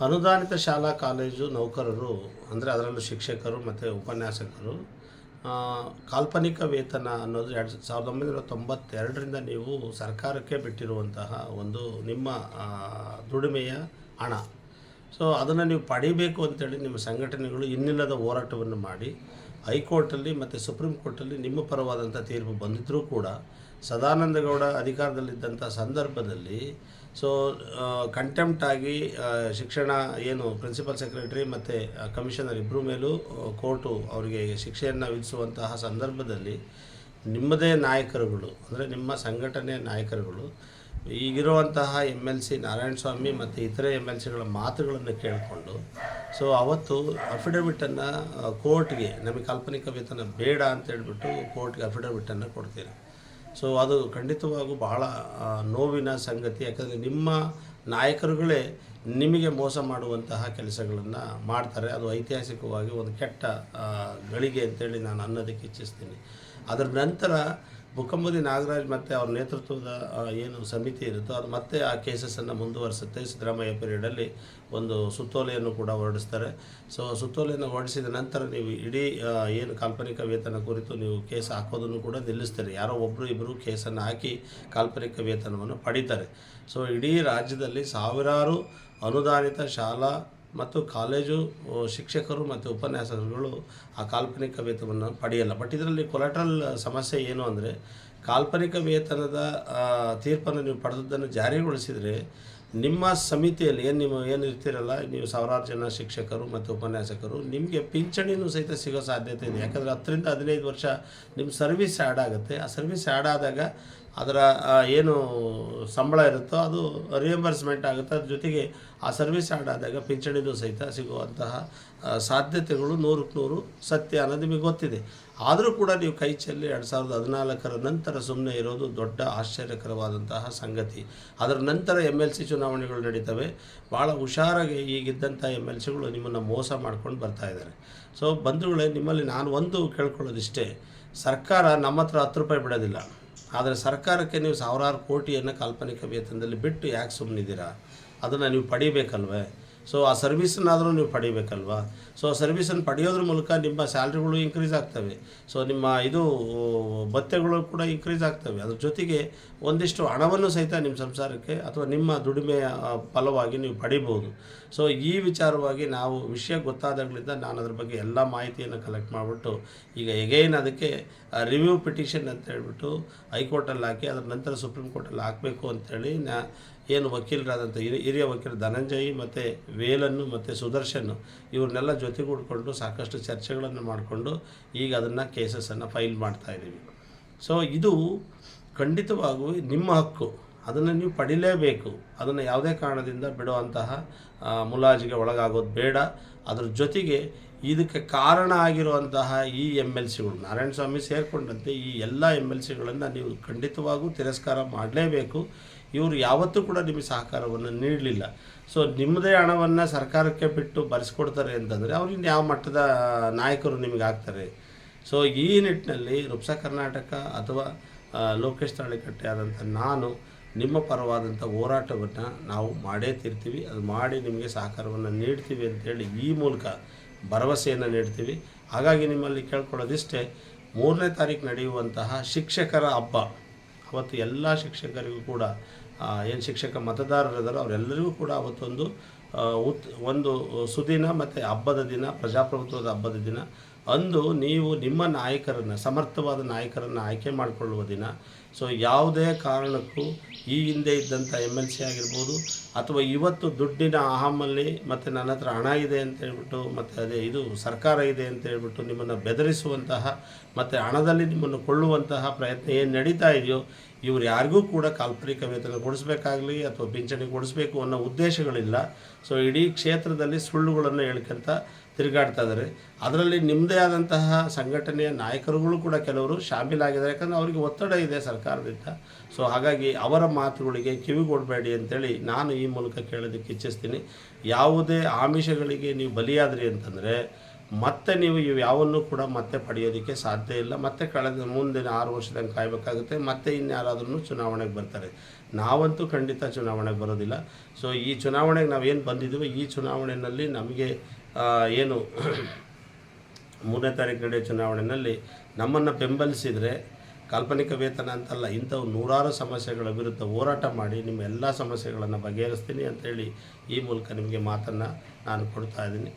ಅನುದಾನಿತ ಶಾಲಾ ಕಾಲೇಜು ನೌಕರರು, ಅಂದರೆ ಅದರಲ್ಲೂ ಶಿಕ್ಷಕರು ಮತ್ತು ಉಪನ್ಯಾಸಕರು ಕಾಲ್ಪನಿಕ ವೇತನ ಅನ್ನೋದು ಎರಡು ಸಾವಿರದ ಒಂಬೈನೂರ ತೊಂಬತ್ತೆರಡರಿಂದ ನೀವು ಸರ್ಕಾರಕ್ಕೆ ಬಿಟ್ಟಿರುವಂತಹ ಒಂದು ನಿಮ್ಮ ದುಡಿಮೆಯ ಹಣ. ಸೊ, ಅದನ್ನು ನೀವು ಪಡಿಬೇಕು ಅಂತೇಳಿ ನಿಮ್ಮ ಸಂಘಟನೆಗಳು ಇನ್ನಿಲ್ಲದ ಹೋರಾಟವನ್ನು ಮಾಡಿ, ಹೈಕೋರ್ಟಲ್ಲಿ ಮತ್ತು ಸುಪ್ರೀಂ ಕೋರ್ಟಲ್ಲಿ ನಿಮ್ಮ ಪರವಾದಂಥ ತೀರ್ಪು ಬಂದಿದ್ದರೂ ಕೂಡ ಸದಾನಂದಗೌಡ ಅಧಿಕಾರದಲ್ಲಿದ್ದಂಥ ಸಂದರ್ಭದಲ್ಲಿ ಸೊ ಕಂಟೆಂಪ್ಟ್ ಆಗಿ ಶಿಕ್ಷಣ ಏನು ಪ್ರಿನ್ಸಿಪಲ್ ಸೆಕ್ರೆಟರಿ ಮತ್ತು ಕಮಿಷನರ್ ಇಬ್ಬರ ಮೇಲೂ ಕೋರ್ಟು ಅವರಿಗೆ ಶಿಕ್ಷೆಯನ್ನು ವಿಧಿಸುವಂತಹ ಸಂದರ್ಭದಲ್ಲಿ ನಿಮ್ಮದೇ ನಾಯಕರುಗಳು, ಅಂದರೆ ನಿಮ್ಮ ಸಂಘಟನೆಯ ನಾಯಕರುಗಳು, ಈಗಿರುವಂತಹ M L C Narayana Swamy ಮತ್ತು ಇತರೆ ಎಂ ಎಲ್ ಸಿಗಳ ಮಾತುಗಳನ್ನು ಕೇಳಿಕೊಂಡು ಸೊ ಅವತ್ತು ಅಫಿಡವಿಟನ್ನು ಕೋರ್ಟ್ಗೆ ನಮಗೆ ಕಾಲ್ಪನಿಕ ವೇತನ ಬೇಡ ಅಂತ ಹೇಳ್ಬಿಟ್ಟು ಕೋರ್ಟ್ಗೆ ಅಫಿಡವಿಟನ್ನು ಕೊಡ್ತೀರಿ? ಸೊ ಅದು ಖಂಡಿತವಾಗೂ ಬಹಳ ನೋವಿನ ಸಂಗತಿ. ಯಾಕಂದರೆ ನಿಮ್ಮ ನಾಯಕರುಗಳೇ ನಿಮಗೆ ಮೋಸ ಮಾಡುವಂತಹ ಕೆಲಸಗಳನ್ನು ಮಾಡ್ತಾರೆ. ಅದು ಐತಿಹಾಸಿಕವಾಗಿ ಒಂದು ಕೆಟ್ಟ ಗಳಿಗೆ ಅಂತೇಳಿ ನಾನು ಅನ್ನೋದಕ್ಕೆ ಇಚ್ಛಿಸ್ತೀನಿ. ಅದರ ನಂತರ ಬುಕ್ಕಂಬದಿ ನಾಗರಾಜ್ ಮತ್ತು ಅವ್ರ ನೇತೃತ್ವದ ಏನು ಸಮಿತಿ ಇರುತ್ತೋ ಅದು ಮತ್ತೆ ಆ ಕೇಸಸನ್ನು ಮುಂದುವರಿಸುತ್ತೆ. ಸಿದ್ದರಾಮಯ್ಯ ಪೀರಿಯಡಲ್ಲಿ ಒಂದು ಸುತ್ತೋಲೆಯನ್ನು ಕೂಡ ಹೊರಡಿಸ್ತಾರೆ. ಸೊ ಸುತ್ತೋಲೆಯನ್ನು ಹೊರಡಿಸಿದ ನಂತರ ನೀವು ಇಡೀ ಏನು ಕಾಲ್ಪನಿಕ ವೇತನ ಕುರಿತು ನೀವು ಕೇಸ್ ಹಾಕೋದನ್ನು ಕೂಡ ನಿಲ್ಲಿಸ್ತೀರಿ. ಯಾರೋ ಒಬ್ಬರು ಇಬ್ಬರು ಕೇಸನ್ನು ಹಾಕಿ ಕಾಲ್ಪನಿಕ ವೇತನವನ್ನು ಪಡೀತಾರೆ. ಸೊ ಇಡೀ ರಾಜ್ಯದಲ್ಲಿ ಸಾವಿರಾರು ಅನುದಾನಿತ ಶಾಲಾ ಮತ್ತು ಕಾಲೇಜು ಶಿಕ್ಷಕರು ಮತ್ತು ಉಪನ್ಯಾಸಕರುಗಳು ಆ ಕಾಲ್ಪನಿಕ ವೇತನವನ್ನು ಪಡೆಯಲ್ಲ. ಬಟ್ ಇದರಲ್ಲಿ ಕೊಲೆಟ್ರಲ್ ಸಮಸ್ಯೆ ಏನು ಅಂದರೆ, ಕಾಲ್ಪನಿಕ ವೇತನದ ತೀರ್ಪನ್ನು ನೀವು ಪಡೆದದ್ದನ್ನು ಜಾರಿಗೊಳಿಸಿದರೆ ನಿಮ್ಮ ಸಮಿತಿಯಲ್ಲಿ ಏನು ನೀವು ಏನು ಇರ್ತೀರಲ್ಲ, ನೀವು ಸಾವಿರಾರು ಜನ ಶಿಕ್ಷಕರು ಮತ್ತು ಉಪನ್ಯಾಸಕರು, ನಿಮಗೆ ಪಿಂಚಣಿನೂ ಸಹಿತ ಸಿಗೋ ಸಾಧ್ಯತೆ ಇದೆ. ಯಾಕಂದರೆ ಹತ್ತರಿಂದ ಹದಿನೈದು ವರ್ಷ ನಿಮ್ಮ ಸರ್ವಿಸ್ ಆ್ಯಡ್ ಆಗುತ್ತೆ. ಆ ಸರ್ವಿಸ್ ಆ್ಯಡ್ ಆದಾಗ ಅದರ ಏನು ಸಂಬಳ ಇರುತ್ತೋ ಅದು ರಿಯಂಬರ್ಸ್ಮೆಂಟ್ ಆಗುತ್ತೆ. ಅದ್ರ ಜೊತೆಗೆ ಆ ಸರ್ವಿಸ್ ಆ್ಯಡ್ ಆದಾಗ ಪಿಂಚಣಿನೂ ಸಹಿತ ಸಿಗುವಂತಹ ಸಾಧ್ಯತೆಗಳು ನೂರಕ್ಕೆ ನೂರು ಸತ್ಯ ಅನ್ನೋದು ನಿಮಗೆ ಗೊತ್ತಿದೆ. ಆದರೂ ಕೂಡ ನೀವು ಕೈ ಚೆಲ್ಲಿ ಎರಡು ಸಾವಿರದ ಹದಿನಾಲ್ಕರ ನಂತರ ಸುಮ್ಮನೆ ಇರೋದು ದೊಡ್ಡ ಆಶ್ಚರ್ಯಕರವಾದಂತಹ ಸಂಗತಿ. ಅದರ ನಂತರ ಎಂ ಎಲ್ ಸಿ ಚುನಾವಣೆಗಳು ನಡೀತವೆ. ಭಾಳ ಹುಷಾರಾಗಿ ಈಗಿದ್ದಂಥ ಎಂ ಎಲ್ ಸಿಗಳು ನಿಮ್ಮನ್ನು ಮೋಸ ಮಾಡ್ಕೊಂಡು ಬರ್ತಾ ಇದ್ದಾರೆ. ಸೊ ಬಂಧುಗಳೇ, ನಿಮ್ಮಲ್ಲಿ ನಾನು ಒಂದು ಕೇಳ್ಕೊಳ್ಳೋದಿಷ್ಟೇ. ಸರ್ಕಾರ ನಮ್ಮ ಹತ್ರ ಹತ್ತು ರೂಪಾಯಿ ಬಿಡೋದಿಲ್ಲ. ಆದರೆ ಸರ್ಕಾರಕ್ಕೆ ನೀವು ಸಾವಿರಾರು ಕೋಟಿಯನ್ನು ಕಾಲ್ಪನಿಕ ವೇತನದಲ್ಲಿ ಬಿಟ್ಟು ಯಾಕೆ ಸುಮ್ಮನಿದ್ದೀರಾ ಅದನ್ನು ನೀವು ಪಡಿಬೇಕಲ್ವೇ? ಸೊ ಆ ಸರ್ವಿಸನ್ನಾದರೂ ನೀವು ಪಡಿಬೇಕಲ್ವಾ? ಸೊ ಸರ್ವಿಸನ್ನು ಪಡೆಯೋದ್ರ ಮೂಲಕ ನಿಮ್ಮ ಸ್ಯಾಲ್ರಿಗಳು ಇನ್ಕ್ರೀಸ್ ಆಗ್ತವೆ. ಸೊ ನಿಮ್ಮ ಇದು, ಭತ್ಯೆಗಳು ಕೂಡ ಇನ್ಕ್ರೀಸ್ ಆಗ್ತವೆ. ಅದ್ರ ಜೊತೆಗೆ ಒಂದಿಷ್ಟು ಹಣವನ್ನು ಸಹಿತ ನಿಮ್ಮ ಸಂಸಾರಕ್ಕೆ ಅಥವಾ ನಿಮ್ಮ ದುಡಿಮೆಯ ಫಲವಾಗಿ ನೀವು ಪಡಿಬೋದು. ಸೊ ಈ ವಿಚಾರವಾಗಿ ನಾವು ವಿಷಯ ಗೊತ್ತಾದಾಗಲಿಂದ ನಾನು ಅದ್ರ ಬಗ್ಗೆ ಎಲ್ಲ ಮಾಹಿತಿಯನ್ನು ಕಲೆಕ್ಟ್ ಮಾಡಿಬಿಟ್ಟು, ಈಗ ಎಗೈನ್ ಅದಕ್ಕೆ ರಿವ್ಯೂ ಪಿಟಿಷನ್ ಅಂತ ಹೇಳ್ಬಿಟ್ಟು ಹೈಕೋರ್ಟಲ್ಲಿ ಹಾಕಿ, ಅದರ ನಂತರ ಸುಪ್ರೀಂ ಕೋರ್ಟಲ್ಲಿ ಹಾಕಬೇಕು ಅಂತೇಳಿ ನಾ ಏನು ವಕೀಲರಾದಂಥ ಹಿರಿಯ ವಕೀಲ ಧನಂಜಯಿ ಮತ್ತು ವೇಲನ್ನು ಮತ್ತು ಸುದರ್ಶನ್ ಇವ್ರನ್ನೆಲ್ಲ ಜೊತೆಗೂಡ್ಕೊಂಡು ಸಾಕಷ್ಟು ಚರ್ಚೆಗಳನ್ನು ಮಾಡಿಕೊಂಡು ಈಗ ಅದನ್ನು ಕೇಸಸನ್ನು ಫೈಲ್ ಮಾಡ್ತಾ ಇದ್ದೀವಿ. ಸೊ ಇದು ಖಂಡಿತವಾಗೂ ನಿಮ್ಮ ಹಕ್ಕು. ಅದನ್ನು ನೀವು ಪಡಿಲೇಬೇಕು. ಅದನ್ನು ಯಾವುದೇ ಕಾರಣದಿಂದ ಬಿಡುವಂತಹ ಮುಲಾಜಿಗೆ ಒಳಗಾಗೋದು ಬೇಡ. ಅದ್ರ ಜೊತೆಗೆ ಇದಕ್ಕೆ ಕಾರಣ ಆಗಿರುವಂತಹ ಈ ಎಂ ಎಲ್ ಸಿಗಳು ನಾರಾಯಣ ಸ್ವಾಮಿ ಸೇರಿಕೊಂಡಂತೆ ಈ ಎಲ್ಲ ಎಂ ಎಲ್ ಸಿಗಳನ್ನು ನೀವು ಖಂಡಿತವಾಗೂ ತಿರಸ್ಕಾರ ಮಾಡಲೇಬೇಕು. ಇವರು ಯಾವತ್ತೂ ಕೂಡ ನಿಮಗೆ ಸಹಕಾರವನ್ನು ನೀಡಲಿಲ್ಲ. ಸೊ ನಿಮ್ಮದೇ ಹಣವನ್ನು ಸರ್ಕಾರಕ್ಕೆ ಬಿಟ್ಟು ಬರೆಸ್ಕೊಡ್ತಾರೆ ಅಂತಂದರೆ ಅವ್ರಿಗೆ ಯಾವ ಮಟ್ಟದ ನಾಯಕರು ನಿಮಗೆ ಆಗ್ತಾರೆ? ಸೊ ಈ ನಿಟ್ಟಿನಲ್ಲಿ ರುಪ್ಸ ಕರ್ನಾಟಕ ಅಥವಾ ಲೋಕೇಶ್ ತಾಳಿಕಟ್ಟೆ ಆದಂಥ ನಾನು ನಿಮ್ಮ ಪರವಾದಂಥ ಹೋರಾಟವನ್ನು ನಾವು ಮಾಡೇ ತಿರ್ತೀವಿ. ಅದು ಮಾಡಿ ನಿಮಗೆ ಸಹಕಾರವನ್ನು ನೀಡ್ತೀವಿ ಅಂತೇಳಿ ಈ ಮೂಲಕ ಭರವಸೆಯನ್ನು ನೀಡ್ತೀವಿ. ಹಾಗಾಗಿ ನಿಮ್ಮಲ್ಲಿ ಕೇಳ್ಕೊಳ್ಳೋದಿಷ್ಟೇ, ಮೂರನೇ ತಾರೀಕು ನಡೆಯುವಂತಹ ಶಿಕ್ಷಕರ ಹಬ್ಬ. ಅವತ್ತು ಎಲ್ಲ ಶಿಕ್ಷಕರಿಗೂ ಕೂಡ ಏನು ಶಿಕ್ಷಕ ಮತದಾರರಿದ್ದಾರೋ ಅವರೆಲ್ಲರಿಗೂ ಕೂಡ ಅವತ್ತೊಂದು ಉತ್, ಒಂದು ಸುದಿನ ಮತ್ತು ಹಬ್ಬದ ದಿನ, ಪ್ರಜಾಪ್ರಭುತ್ವದ ಹಬ್ಬದ ದಿನ. ಅಂದು ನೀವು ನಿಮ್ಮ ನಾಯಕರನ್ನು, ಸಮರ್ಥವಾದ ನಾಯಕರನ್ನು ಆಯ್ಕೆ ಮಾಡಿಕೊಳ್ಳುವ ದಿನ. ಸೊ, ಯಾವುದೇ ಕಾರಣಕ್ಕೂ ಈ ಹಿಂದೆ ಇದ್ದಂಥ ಎಂ ಎಲ್ ಸಿ ಆಗಿರ್ಬೋದು, ಅಥವಾ ಇವತ್ತು ದುಡ್ಡಿನ ಅಹಮಲ್ಲಿ ಮತ್ತು ನನ್ನ ಹತ್ರ ಹಣ ಇದೆ ಅಂತ ಹೇಳ್ಬಿಟ್ಟು ಮತ್ತು ಅದೇ ಇದು ಸರ್ಕಾರ ಇದೆ ಅಂತ ಹೇಳ್ಬಿಟ್ಟು ನಿಮ್ಮನ್ನು ಬೆದರಿಸುವಂತಹ, ಮತ್ತು ಹಣದಲ್ಲಿ ನಿಮ್ಮನ್ನು ಕೊಳ್ಳುವಂತಹ ಪ್ರಯತ್ನ ಏನು ನಡೀತಾ ಇದೆಯೋ ಇವ್ರು ಯಾರಿಗೂ ಕೂಡ ಕಾಲ್ಪನಿಕ ವೇತನ ಕೊಡಿಸ್ಬೇಕಾಗಲಿ ಅಥವಾ ಪಿಂಚಣಿ ಕೊಡಿಸ್ಬೇಕು ಅನ್ನೋ ಉದ್ದೇಶಗಳಿಲ್ಲ. ಸೊ ಇಡೀ ಕ್ಷೇತ್ರದಲ್ಲಿ ಸುಳ್ಳುಗಳನ್ನು ಹೇಳ್ಕೊಂತ ತಿರುಗಾಡ್ತಾ ಇದ್ದಾರೆ ಅದರಲ್ಲಿ ನಿಮ್ಮದೇ ಆದಂತಹ ಸಂಘಟನೆಯ ನಾಯಕರುಗಳು ಕೂಡ ಕೆಲವರು ಶಾಮೀಲಾಗಿದ್ದಾರೆ ಯಾಕಂದರೆ ಅವರಿಗೆ ಒತ್ತಡ ಇದೆ ಸರ್ಕಾರದಿಂದ. ಸೊ ಹಾಗಾಗಿ ಅವರ ಮಾತುಗಳಿಗೆ ಕಿವಿಗೊಡಬೇಡಿ ಅಂತೇಳಿ ನಾನು ಈ ಮೂಲಕ ಕೇಳೋದಕ್ಕೆ ಇಚ್ಛಿಸ್ತೀನಿ. ಯಾವುದೇ ಆಮಿಷಗಳಿಗೆ ನೀವು ಬಲಿಯಾದ್ರಿ ಅಂತಂದರೆ ಮತ್ತೆ ನೀವು ಇವು ಯಾವನ್ನೂ ಕೂಡ ಮತ್ತೆ ಪಡೆಯೋದಕ್ಕೆ ಸಾಧ್ಯ ಇಲ್ಲ. ಮತ್ತೆ ಕಳೆದ ಮುಂದಿನ ಆರು ವರ್ಷದಂಗೆ ಕಾಯಬೇಕಾಗುತ್ತೆ. ಮತ್ತೆ ಇನ್ಯಾರಾದ್ರೂ ಚುನಾವಣೆಗೆ ಬರ್ತಾರೆ. ನಾವಂತೂ ಖಂಡಿತ ಚುನಾವಣೆಗೆ ಬರೋದಿಲ್ಲ. ಸೊ, ಈ ಚುನಾವಣೆಗೆ ನಾವೇನು ಬಂದಿದ್ದೀವೋ ಈ ಚುನಾವಣೆಯಲ್ಲಿ ನಮಗೆ ಏನು ಮೂರನೇ ತಾರೀಕು ನಡೆಯೋ ಚುನಾವಣೆಯಲ್ಲಿ ನಮ್ಮನ್ನು ಬೆಂಬಲಿಸಿದರೆ, ಕಾಲ್ಪನಿಕ ವೇತನ ಅಂತಲ್ಲ, ಇಂಥವು ನೂರಾರು ಸಮಸ್ಯೆಗಳ ವಿರುದ್ಧ ಹೋರಾಟ ಮಾಡಿ ನಿಮ್ಮ ಎಲ್ಲ ಸಮಸ್ಯೆಗಳನ್ನು ಬಗೆಹರಿಸ್ತೀನಿ ಅಂತೇಳಿ ಈ ಮೂಲಕ ನಿಮಗೆ ಮಾತನ್ನು ನಾನು ಕೊಡ್ತಾ ಇದ್ದೀನಿ.